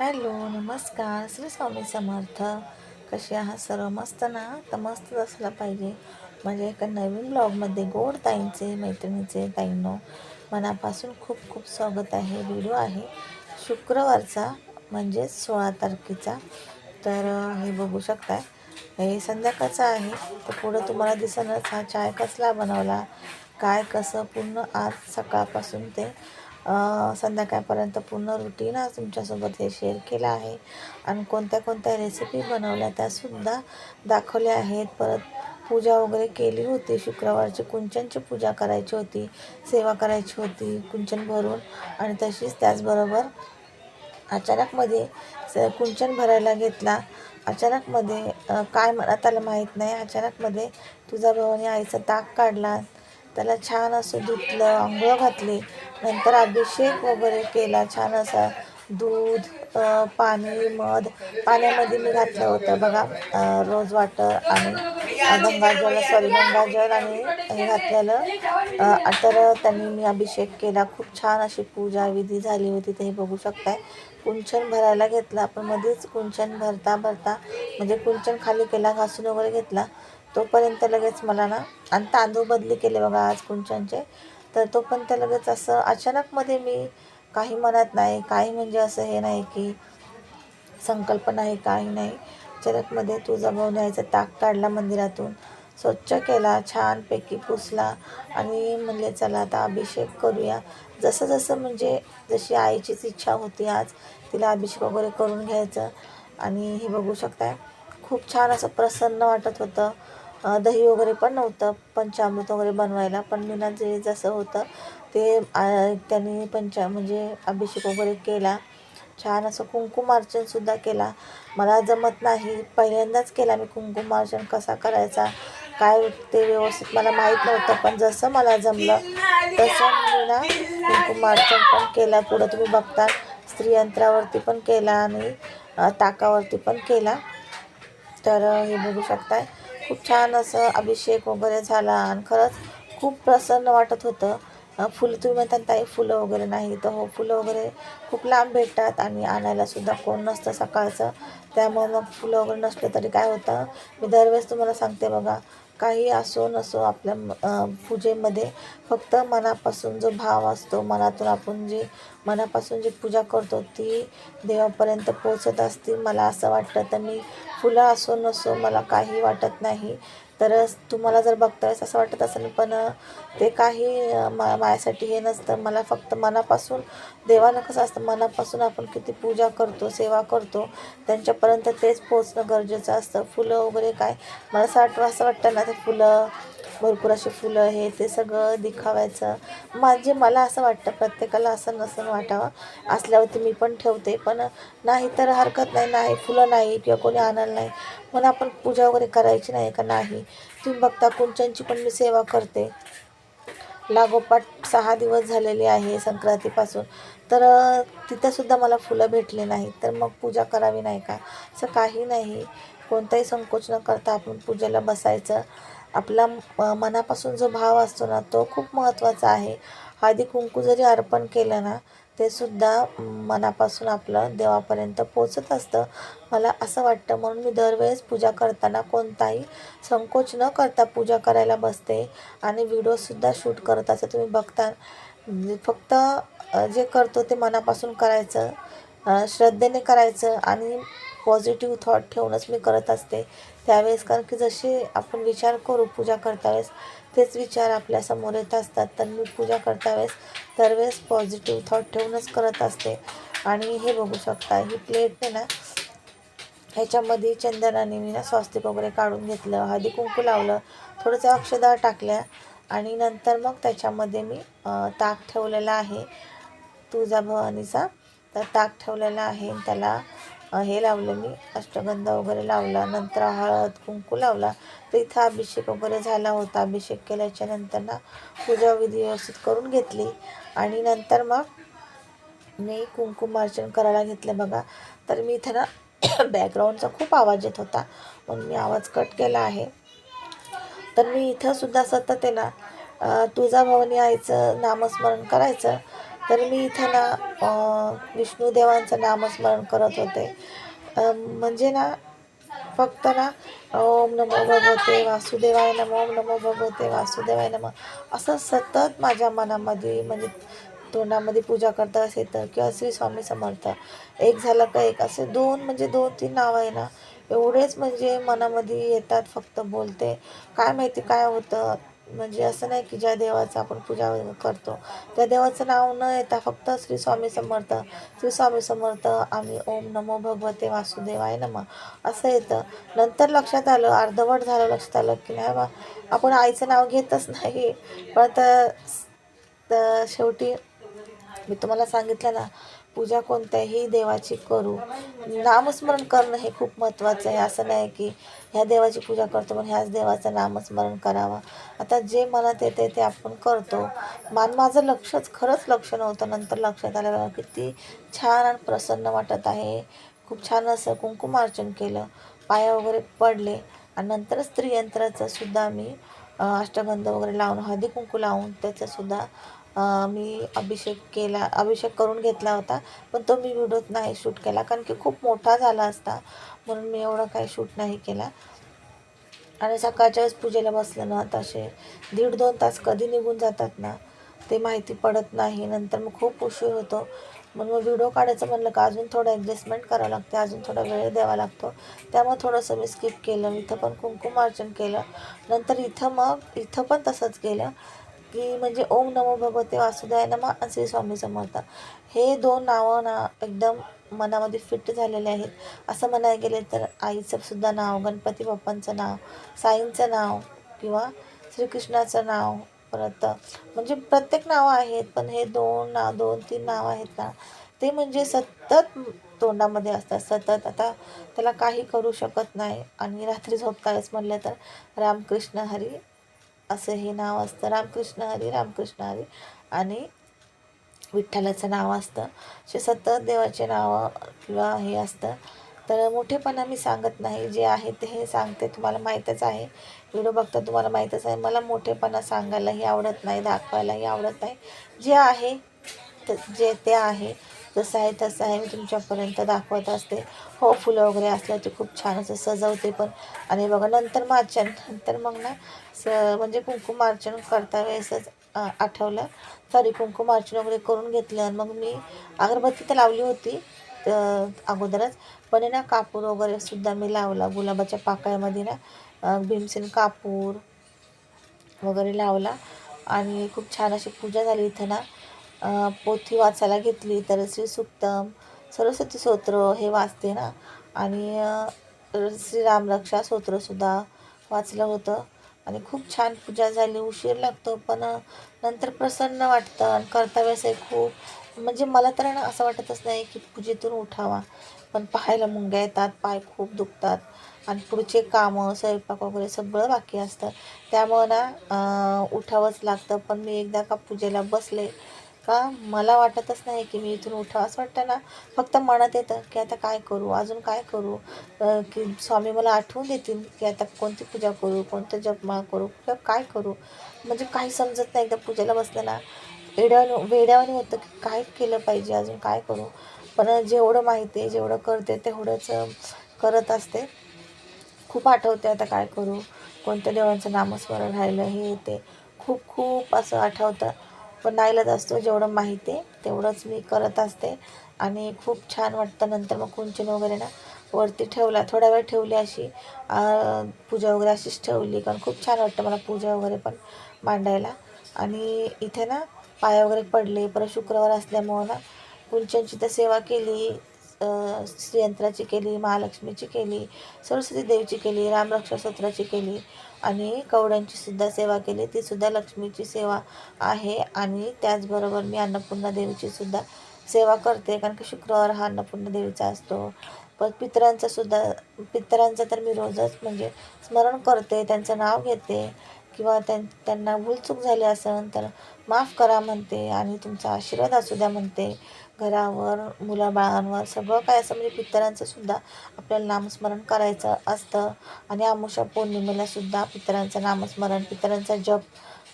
Hello नमस्कार. श्री स्वामी समर्थ. कसे आहात सर्व? मस्त ना? तर मस्तच असला पाहिजे. म्हणजे एका नवीन ब्लॉगमध्ये गोड ताईंचे मैत्रिणीचे ताईंनो मनापासून खूप खूप स्वागत आहे. व्हिडिओ आहे शुक्रवारचा म्हणजेच सोळा तारखेचा. तर हे बघू शकताय. हे संध्याकाळचं आहे. तर पुढं तुम्हाला दिसणच हा चाय कसला बनवला? काय कसं? पूर्ण आज सकाळपासून ते संध्याकाळपर्यंत पूर्ण रुटीन आज तुमच्यासोबत हे शेअर केलं आहे. आणि कोणत्या कोणत्या रेसिपी बनवल्या त्यासुद्धा दाखवल्या आहेत. परत पूजा वगैरे केली होती. शुक्रवारची कुंचनची पूजा करायची होती. सेवा करायची होती. कुंचन भरून आणि तशीच त्याचबरोबर अचानकमध्ये स कुंचन भरायला घेतला. अचानकमध्ये काय मनात आलं माहीत नाही. अचानकमध्ये तुझा भावाने आईचा ताक काढला. त्याला छान असं धुतलं आंघोळ घातली. नंतर अभिषेक वगैरे केला छान असा दूध पाणी मध. पाण्यामध्ये मी घातलं होतं बघा रोज वॉटर आणि गंगाजल सॉरी गंगाजल आणि हे घातलेलं. तर त्यांनी मी अभिषेक केला. खूप छान अशी पूजा विधी झाली होती ते हे बघू शकताय. कुंचन भरायला घेतला. आपण मध्येच कुंचन भरता भरता म्हणजे कुंचन खाली केला घासून वगैरे घेतला. तोपर्यंत लगेच मला ना आणि तांदूळ बदली केले बघा आज कुंचनचे तर तोपर्यंत लगेच असं अचानकमध्ये मी काही म्हणत नाही काही म्हणजे असं हे नाही की संकल्प नाही काही नाही. अचानकमध्ये तुझा भाऊ न्यायचा ताक काढला मंदिरातून स्वच्छ केला छानपैकी पुसला आणि म्हणले चला आता अभिषेक करूया. जसं जसं म्हणजे जशी आईचीच इच्छा होती आज तिला अभिषेक वगैरे करून घ्यायचं. आणि हे बघू शकताय खूप छान असं प्रसन्न वाटत होतं. दही वगैरे पण नव्हतं पंचामृत वगैरे बनवायला. पण मी ना जे जसं होतं ते त्यांनी पंचा म्हणजे अभिषेक वगैरे केला. छान असं कुंकुमार्चनसुद्धा केला. मला जमत नाही. पहिल्यांदाच केला मी कुंकुमार्चन कसा करायचा? काय ते व्यवस्थित मला माहीत नव्हतं पण जसं मला जमलं तसं मी ना कुंकुमार्चन पण केला. पुढं तुम्ही बघता स्त्रीयंत्रावरती पण केला आणि ताकावरती पण केला. तर हे बघू शकताय. खूप छान असं अभिषेक वगैरे झाला आणि खरंच खूप प्रसन्न वाटत होतं. फुलं तुम्ही म्हणता ताई फुलं वगैरे नाही तर हो फुलं वगैरे खूप लांब भेटतात आणि आणायलासुद्धा कोण नसतं सकाळचं. त्यामुळे मग फुलं वगैरे नसले तरी काय होतं? मी दरवेळेस तुम्हाला सांगते बघा काही असो नसो आपल्या पूजेमध्ये फक्त मनापासून जो भाव असतो मनातून आपण जी मनापासून जी पूजा करतो ती देवापर्यंत पोचत असते. मला असं वाटतं तर मी फुलं असो नसो मला काही वाटत नाही. तर तुम्हाला जर बघता असं वाटत असेल पण ते काही मा माझ्यासाठी हे नसतं. मला फक्त मनापासून देवानं कसं असतं मनापासून आपण किती पूजा करतो सेवा करतो त्यांच्यापर्यंत तेच पोचणं गरजेचं असतं. फुलं वगैरे काय? मला असं वाटतं असं वाटतं ना ते फुलं भरपूर अशी फुलं हे ते सगळं दिखावायचं. म्हणजे मला असं वाटतं प्रत्येकाला असं नसन वाटावं. असल्यावरती मी पण ठेवते पण नाही तर हरकत नाही नाही फुलं नाही किंवा कोणी आणायला नाही. म्हणून आपण पूजा वगैरे करायची नाही का? नाही. तुम्ही बघता कुंचनची पण मी सेवा करते. लागोपाठ सहा दिवस झालेले आहे संक्रांतीपासून. तर तिथंसुद्धा मला फुलं भेटले नाहीत. तर मग पूजा करावी नाही का? असं काही नाही. कोणताही संकोच न करता आपण पूजेला बसायचं. आपला मनापासून जो भाव असतो ना तो खूप महत्त्वाचा आहे. हळदी कुंकू जरी अर्पण केलं ना ते सुद्धा मनापासून आपलं देवापर्यंत पोचत असतं. मला असं वाटतं म्हणून मी दरवेळेस पूजा करताना कोणताही संकोच न करता पूजा करायला बसते. आणि व्हिडिओसुद्धा शूट करत असं तुम्ही बघता म्हणजे फक्त जे करतो ते मनापासून करायचं श्रद्धेने करायचं आणि पॉझिटिव्ह थॉट ठेवूनच मी करत असते. त्यावेळेस कारण की जसे आपण विचार करू पूजा करता वेळेस तेच विचार आपल्यासमोर येत असतात. तर मी पूजा करता वेळेस दरवेळेस पॉझिटिव्ह थॉट ठेवूनच करत असते. आणि हे बघू शकता ही प्लेट आहे ना ह्याच्यामध्ये चंदनाने मी ना स्वस्तिक वगैरे काढून घेतलं हळदी कुंकू लावलं थोडंसं अक्षदा टाकल्या आणि नंतर मग त्याच्यामध्ये मी ताक ठेवलेला आहे. तुळजाभवानीचा तर ताक ठेवलेला आहे. त्याला हे लावलं मी. अष्टगंध वगैरे लावला. नंतर हळद कुंकू लावला. तर इथं अभिषेक वगैरे झाला होता. अभिषेक केल्याच्यानंतर ना पूजा विधी व्यवस्थित करून घेतली. आणि नंतर मग मी कुंकुमार्चन करायला घेतलं बघा. तर मी इथं ना बॅकग्राऊंडचा खूप आवाज येत होता. म्हणून मी आवाज कट केला आहे. तर मी इथं सुद्धा सतत आहे ना तुळजाभवानी आईचं नामस्मरण करायचं. तर मी इथं ना विष्णुदेवांचं नामस्मरण करत होते. म्हणजे ना फक्त ना ओम नमो भगवते वासुदेवाय नमो ओम नमो भगवते वासुदेवाय नमो असं सतत माझ्या मनामध्ये म्हणजे तोंडामध्ये पूजा करता येतं किंवा श्री स्वामी समर्थ एक झालं का एक असे दोन म्हणजे दोन तीन नाव आहे ना एवढेच म्हणजे मनामध्ये येतात फक्त बोलते. काय माहिती काय होतं? म्हणजे असं नाही की ज्या देवाचं आपण पूजा करतो. त्या देवाचं नाव न येता फक्त श्री स्वामी समर्थ श्री स्वामी समर्थ आम्ही ओम नमो भगवते वासुदेवाय नम. असं येतं. नंतर लक्षात आलं अर्धवट झालं लक्षात आलं की नाही बा आपण आईचं नाव घेतच नाही. पण तर शेवटी मी तुम्हाला सांगितलं ना पूजा कोणत्याही देवाची करू. नामस्मरण करणं हे खूप महत्त्वाचं आहे. असं नाही की ह्या देवाची पूजा करतो पण ह्याच देवाचं नामस्मरण करावं. आता जे मनात येते ते आपण करतो. मान माझं लक्षच खरंच लक्ष नव्हतं. नंतर लक्षात आलं किती छान आणि प्रसन्न वाटत आहे. खूप छान असं कुंकुमार्चन केलं. पाया वगैरे पडले. आणि नंतर स्त्रीयंत्राचं सुद्धा मी अष्टगंध वगैरे लावून हळदी कुंकू लावून त्याचंसुद्धा मी अभिषेक केला अभिषेक करून घेतला होता पण तो मी व्हिडिओत नाही शूट केला कारण की खूप मोठा झाला असता म्हणून मी एवढं काही शूट नाही केला. आणि सकाळच्या वेळेस पूजेला बसलं ना तसे दीड दोन तास कधी निघून जातात ना ते माहिती पडत नाही. नंतर मग खूप उशीर होतो. म्हणून मग व्हिडिओ काढायचं म्हणलं का अजून थोडं ॲडजस्टमेंट करावं लागते अजून थोडा वेळ द्यावा लागतो. त्यामुळे थोडंसं मी स्किप केलं इथं पण कुंकुम अर्चन केलं. नंतर इथं मग इथं पण तसंच केलं. की म्हणजे ओम नमो भगवते वासुदाय नमः आणि श्री स्वामी समर्थ. हे दोन नावं ना एकदम मनामध्ये फिट झालेले आहेत. असं म्हणायला गेले तर आईचं सुद्धा नाव गणपती बाप्पांचं नाव साईंचं नाव किंवा श्रीकृष्णाचं नाव परत म्हणजे प्रत्येक नावं आहेत पण हे दोन नाव दोन तीन नावं आहेत ना ते म्हणजे सतत तोंडामध्ये असतात. सतत आता त्याला काही करू शकत नाही. आणि रात्री झोपता म्हणलं तर रामकृष्ण हरी असं हे नाव असतं. रामकृष्ण हरी रामकृष्ण हरी आणि विठ्ठलाचं नाव असतं. असे सतत देवाचे नावं किंवा हे असतं. तर मोठेपणा मी सांगत नाही. जे आहे ते हे सांगते. तुम्हाला माहीतच आहे. व्हिडिओ बघता तुम्हाला माहीतच आहे. मला मोठेपणा सांगायलाही आवडत नाही. दाखवायलाही आवडत नाही. जे आहे तर जे ते आहे. जसं आहे तसं आहे मी तुमच्यापर्यंत दाखवत असते. हो फुलं वगैरे असलं ते खूप छान असं सजवते पण. आणि बघा नंतर मार्चन. नंतर मग ना स म्हणजे कुंकुमार्चन करता वेळेसच आठवलं. सॉरी कुंकुमार्चन वगैरे करून घेतलं आणि मग मी अगरबत्ती तर लावली होती तर अगोदरच. पण ना कापूर वगैरे सुद्धा मी लावला गुलाबाच्या पाकळ्यामध्ये ना भीमसेन कापूर वगैरे लावला. आणि खूप छान अशी पूजा झाली इथं ना. पोथी वाचायला घेतली तर श्री सुक्तम सरस्वती स्तोत्र हे वाचते ना. आणि अ, श्रीराम स्तोत्रसुद्धा वाचलं होतं. आणि खूप छान पूजा झाली उशीर लागतो पण नंतर प्रसन्न वाटतं आणि कर्तव्यास वेळेस खूप म्हणजे मला तर ना असं वाटतच नाही की पूजेतून उठावा. पण पाहायला मुंग्या येतात पाय खूप दुखतात आणि पुढचे कामं स्वयंपाक वगैरे सगळं बाकी असतं. त्यामुळं ना उठावंच लागतं पण मी एकदा का पूजेला बसले का? मला वाटतच नाही की मी इथून उठावं. असं वाटतं ना फक्त मनात येतं की आता काय करू? अजून काय करू? की स्वामी मला आठवून देतील की आता कोणती पूजा करू? कोणतं जपमाळ करू? किंवा काय करू? म्हणजे काही समजत नाही. एकदा पूजेला बसलं ना वेड्यावानी होतं की काय केलं पाहिजे? अजून काय करू? पण जेवढं माहिती आहे जेवढं करते तेवढंच करत असते. खूप आठवते आता काय करू? कोणत्या देवांचं नामस्मरण राहिलं हे ते खूप खूप असं आठवतं. पण नाईलाज असतो जेवढं माहिती आहे तेवढंच मी करत असते. आणि खूप छान वाटतं नंतर मग कुंचन वगैरे ना वरती ठेवला. थोडा वेळ ठेवली अशी. पूजा वगैरे अशीच ठेवली. कारण खूप छान वाटतं मला पूजा वगैरे पण मांडायला. आणि इथे ना पाया वगैरे पडले. परत शुक्रवार असल्यामुळं ना कुंचनची तर सेवा केली. श्रीयंत्राची केली महालक्ष्मीची केली सरस्वती देवीची केली रामरक्षा सूत्राची केली आणि कवड्यांची सुद्धा सेवा केली. ती सुद्धा लक्ष्मीची सेवा आहे आणि त्याचबरोबर मी अन्नपूर्णा देवीची सुद्धा सेवा करते. कारण की शुक्रवार हा अन्नपूर्णा देवीचा असतो. पण पितरांचं सुद्धा पितरांचं तर मी रोजच म्हणजे स्मरण करते. त्यांचं नाव घेते किंवा त्यां त्यांना भूलचूक झाली असेल तर माफ करा म्हणते आणि तुमचा आशीर्वाद असू द्या म्हणते. घरावर मुलाबाळांवर सगळं काय असं म्हणजे पितरांचं सुद्धा आपल्याला नामस्मरण करायचं असतं. आणि आमुषा पौर्णिमेला सुद्धा पितरांचं नामस्मरण पितरांचा जप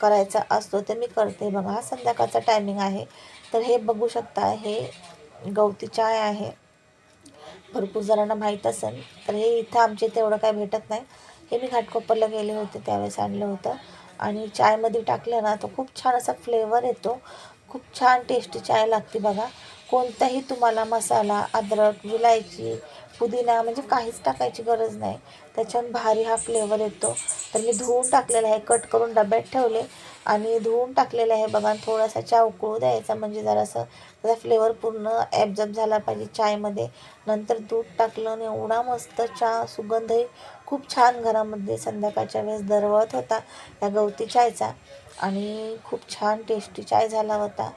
करायचा असतो. ते मी करते बघा. हा संध्याकाळचा टायमिंग आहे. तर हे बघू शकता हे गवती चाय आहे. भरपूर जणांना माहीत असेल. तर हे इथं आमच्या इथे एवढं काय भेटत नाही. हे मी घाटकोपरला गेले होते त्यावेळेस आणलं होतं. आणि चायमध्ये टाकलं ना तर खूप छान असा फ्लेवर येतो. खूप छान टेस्टी चाय लागते बघा. कोणताही तुम्हाला मसाला अद्रक विलायची पुदिना म्हणजे काहीच टाकायची गरज नाही. त्याच्याहून भारी हा फ्लेवर येतो. तर मी धुवून टाकलेला आहे कट करून डब्यात ठेवले. आणि धुवून टाकलेलं आहे बघा थोडासा चहा उकळू द्यायचा म्हणजे जरासं त्याचा फ्लेवर पूर्ण ॲब्झॉर्ब झाला पाहिजे चायमध्ये नंतर दूध टाकलं आणि एवढा मस्त चहा सुगंधही खूप छान घरामध्ये संध्याकाळच्या वेळेस दरवळत होता. या गवती चायचा. आणि खूप छान टेस्टी चाय झाला होता.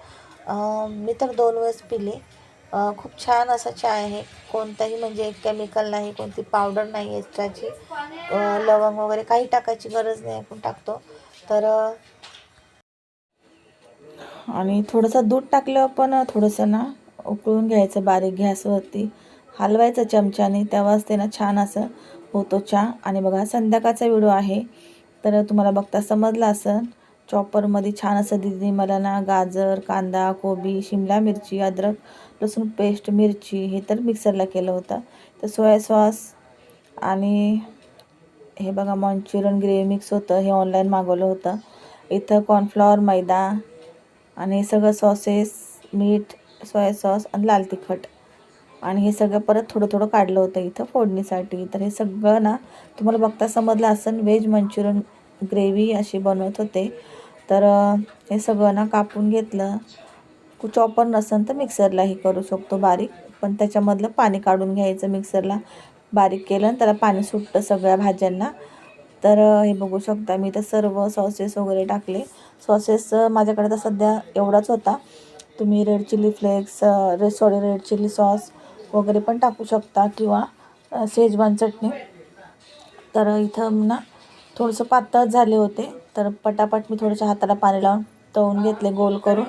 मी तर दोन वेळेस पिले. खूप छान असा चाय आहे. कोणताही म्हणजे केमिकल नाही कोणती पावडर नाही एक्स्ट्राची लवंग वगैरे काही टाकायची गरज नाही आपण टाकतो. तर आणि थोडंसं दूध टाकलं पण थोडंसं ना उकळून घ्यायचं बारीक गॅसवरती. हलवायचं चमच्याने तेव्हाच ते ना छान असं होतो चहा. आणि बघा संध्याकाळचा व्हिडिओ आहे. तर तुम्हाला बघता समजलं असं चॉपरमध्ये छान असं दिदी मला ना गाजर कांदा कोबी शिमला मिरची अद्रक लसूण पेस्ट मिरची हे तर मिक्सरला केलं होतं. तर सोया सॉस आणि हे बघा मंचुरियन ग्रेव्ही मिक्स होतं. हे ऑनलाईन मागवलं होतं. इथं कॉर्नफ्लॉवर मैदा आणि हे सगळं सॉसेस मीठ सोया सॉस आणि लाल तिखट. आणि हे सगळं परत थोडं थोडं काढलं होतं इथं फोडणीसाठी. तर हे सगळं ना तुम्हाला बघता समजलं असेल व्हेज मंचुरियन ग्रेव्ही अशी बनवत होते. तर हे सगळं ना कापून घेतलं. चॉपर नसेल तर मिक्सरलाही करू शकतो बारीक. पण त्याच्यामधलं पाणी काढून घ्यायचं मिक्सरला. बारीक केलं आणि त्याला पाणी सुटतं सगळ्या भाज्यांना. तर हे बघू शकता मी तर सर्व सॉसेस वगैरे टाकले. सॉसेस माझ्याकडे तर सध्या एवढाच होता. तुम्ही red chilli flakes red sorry red chilli sauce वगैरे पण टाकू शकता किंवा शेजवान चटणी. तर इथं ना थोडंसं पातळ झाले होते तर पटापट मी थोडंसं हाताला पाणी लावून तळून घेतले गोल करून.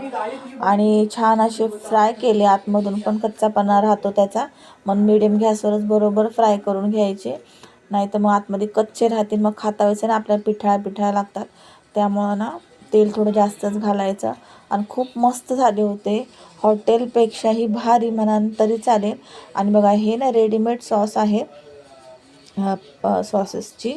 आणि छान असे फ्राय केले आतमधून पण कच्चापणा राहतो त्याचा. मग मिडियम गॅसवरच बरोबर फ्राय करून घ्यायचे. नाही तर मग आतमध्ये कच्चे राहतील मग खाता वेळेस ना आपल्याला पिठाळ्या पिठाळ्या लागतात. त्यामुळं ना तेल थोडं जास्तच घालायचं. आणि खूप मस्त झाले होते. हॉटेलपेक्षाही भारी म्हणान तरी चालेल. आणि बघा हे ना रेडीमेड सॉस आहे. सॉसेसची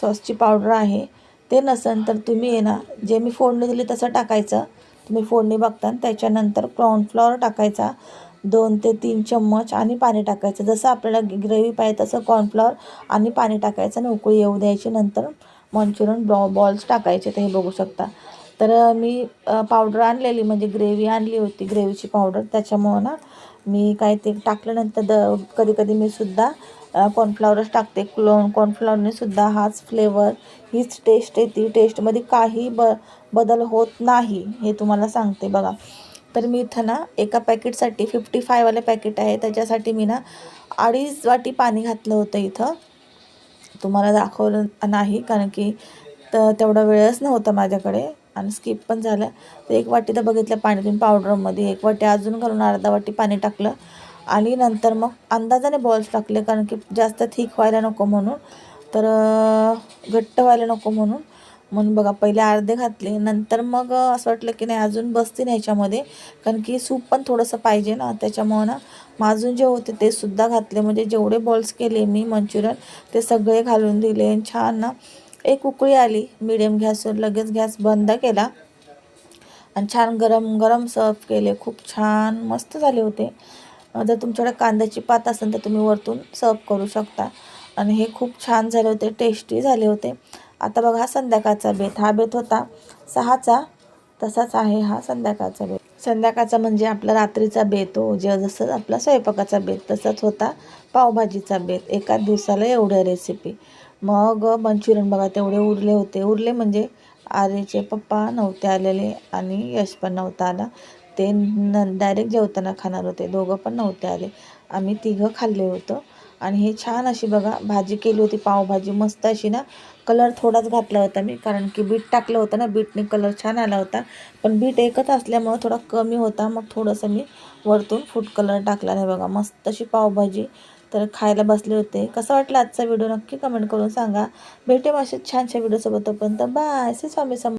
सॉसची पावडर आहे ते नसेल तर तुम्ही आहे ना. जे मी फोडणी दिली तसं टाकायचं. तुम्ही फोडणी बघता आणि त्याच्यानंतर कॉर्नफ्लॉवर टाकायचा. दोन ते तीन चम्मच आणि पाणी टाकायचं. जसं आपल्याला ग्रेव्ही पाहिजे तसं कॉर्नफ्लॉवर आणि पाणी टाकायचं आणि उकळी येऊ द्यायची. नंतर मंचुरियन बॉ बॉल्स टाकायचे ते हे बघू शकता. तर मी पावडर आणलेली. म्हणजे ग्रेव्ही आणली होती ग्रेव्हीची पावडर. त्याच्यामुळं ना मी काय ते टाकल्यानंतर द कधी कधी मी सुद्धा कॉर्नफ्लॉवरच टाकते. क्लोन कॉर्नफ्लॉवरने सुद्धा हाच फ्लेवर हीच टेस्ट येते. टेस्टमध्ये काही ब बदल होत नाही हे तुम्हाला सांगते बघा. तर मी इथं ना एका पॅकेटसाठी फिफ्टी फायवाले पॅकेट आहे. त्याच्यासाठी मी ना अडीच वाटी पाणी घातलं होतं इथं. तुम्हाला दाखवलं नाही कारण की तर तेवढा वेळच नव्हता माझ्याकडे. आणि स्किप पण झालं. तर एक वाटी तर बघितलं पाणी तुम्ही पावडरमध्ये एक वाटी अजून घालून अर्धा वाटी पाणी टाकलं. आणि नंतर मग अंदाजाने बॉल्स टाकले कारण की जास्त थिक व्हायला नको म्हणून. तर घट्ट व्हायला नको म्हणून. म्हणून बघा पहिले अर्धे घातले. नंतर मग असं वाटलं की नाही अजून बसतील ह्याच्यामध्ये कारण की सूप पण थोडंसं पाहिजे ना. त्याच्यामुळं ना माझून जे होते ते सुद्धा घातले. म्हणजे जेवढे बॉल्स केले मी मंचुरियन ते सगळे घालून दिले. आणि छान ना एक उकळी आली. मिडियम गॅसवर लगेच गॅस बंद केला. आणि छान गरम गरम सर्व केले. खूप छान मस्त झाले होते. जर तुमच्याकडे कांद्याची पात असेल तर तुम्ही वरतून सर्व करू शकता. आणि हे खूप छान झाले होते टेस्टी झाले होते. आता बघा हा संध्याकाळचा बेत. हा बेत होता सहाचा तसाच आहे हा संध्याकाळचा बेत. संध्याकाळचा म्हणजे आपला रात्रीचा बेत हो जे जसं आपला स्वयंपाकाचा बेत तसाच होता पावभाजीचा बेत. एकाच दिवसाला एवढ्या रेसिपी मग मंचुरियन बघा तेवढे उरले होते. उरले म्हणजे आर्यचे पप्पा नव्हते आलेले आणि यश पण नव्हता आला. ते न डायरेक्ट जेवताना खाणार होते. दोघं पण नव्हते आले. आम्ही तिघं खाल्ले होतं. आणि हे छान अशी बघा भाजी केली होती पावभाजी. मस्त अशी ना कलर थोडाच घातला होता मी. कारण की बीट टाकलं होतं ना बीटने कलर छान आला होता. पण बीट एकच असल्यामुळं थोडा कमी होता. मग थोडंसं मी वरतून फूड कलर टाकला. नाही बघा मस्त अशी पावभाजी. तर खायला बसले होते. कसं वाटलं आजचा व्हिडिओ नक्की कमेंट करून सांगा. भेटेम असे छानशा व्हिडिओसोबत तोपर्यंत बाय श्री स्वामी सम